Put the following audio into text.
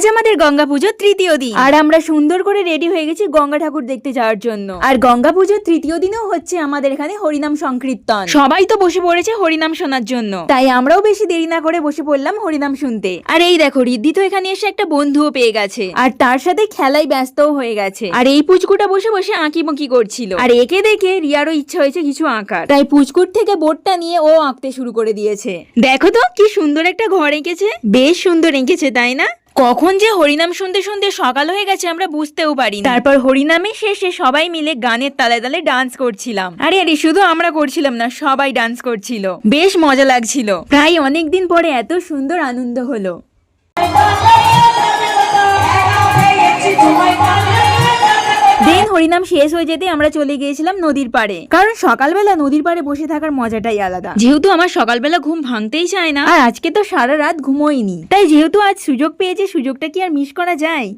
আজ আমাদের গঙ্গা পুজোর তৃতীয় দিন। আর আমরা সুন্দর করে রেডি হয়ে গেছি গঙ্গা ঠাকুর দেখতে যাওয়ার জন্য। আর গঙ্গা পুজোর তৃতীয় দিনেও হচ্ছে আমাদের এখানে হরিনাম সংকীর্তন। সবাই তো বসে পড়েছে হরিনাম শোনার জন্য। তাই আমরাও বেশি দেরি না করে বসে পড়লাম হরিনাম শুনতে। আর এই দেখো রিদ্ধি তো এখানে এসে একটা বন্ধুও পেয়ে গেছে। আর তার সাথে খেলায় ব্যস্তও হয়ে গেছে। আর এই পুচকুটা বসে বসে আঁকি মুকি করছিল। আর একে দেখে রিয়ারও ইচ্ছা হয়েছে কিছু আঁকার। তাই পুচকুট থেকে বোর্ডটা নিয়ে ও আঁকতে শুরু করে দিয়েছে। দেখো তো কি সুন্দর একটা ঘর এঁকেছে। বেশ সুন্দর এঁকেছে তাই না? কখন যে হরিনাম শুনতে শুনতে সকাল হয়ে গেছে আমরা বুঝতেও পারি তারপর হরিনামে শেষে সবাই মিলে গানের তালে তালে ডান্স করছিলাম। আরে আরে, শুধু আমরা করছিলাম না, সবাই ডান্স করছিল। বেশ মজা লাগছিল। প্রায় অনেকদিন পরে এত সুন্দর আনন্দ হলো। হরিনাম শেষ হয়ে যেতে আমরা চলে গিয়েছিলাম নদীর পাড়ে। কারণ সকালবেলা নদীর পাড়ে বসে থাকার মজাটাই আলাদা। যেহেতু আমার সকালবেলা ঘুম ভাঙতেই চায় না। আর আজকে তো সারা রাত ঘুমোইনি। তাই যেহেতু আজ সুযোগ পেয়েছে সুযোগটা কি আর মিস করা যায়?